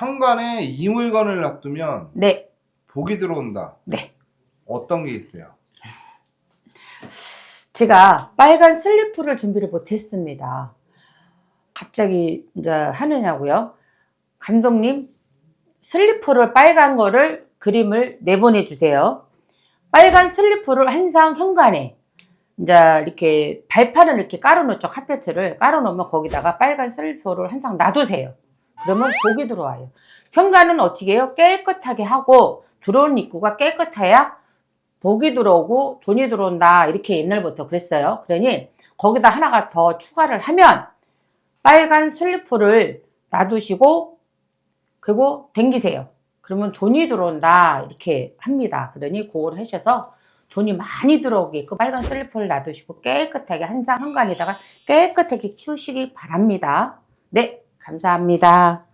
현관에 이 물건을 놔두면 네, 복이 들어온다. 네. 어떤 게 있어요? 제가 빨간 슬리프를 준비를 못했습니다. 갑자기 이제 하느냐고요? 감독님, 슬리퍼를 빨간 거를 그림을 내보내 주세요. 빨간 슬리퍼를 항상 현관에 이제 이렇게 발판을 이렇게 깔아놓죠. 카페트를 깔아놓으면 거기다가 빨간 슬리퍼를 항상 놔두세요. 그러면 복이 들어와요. 현관은 어떻게 해요? 깨끗하게 하고 들어온 입구가 깨끗해야 복이 들어오고 돈이 들어온다. 이렇게 옛날부터 그랬어요. 그러니 거기다 하나가 더 추가를 하면 빨간 슬리퍼를 놔두시고 그리고 댕기세요. 그러면 돈이 들어온다. 이렇게 합니다. 그러니 그걸 하셔서 돈이 많이 들어오게끔 빨간 슬리퍼를 놔두시고 깨끗하게 한상 현관에다가 깨끗하게 치우시기 바랍니다. 네, 감사합니다.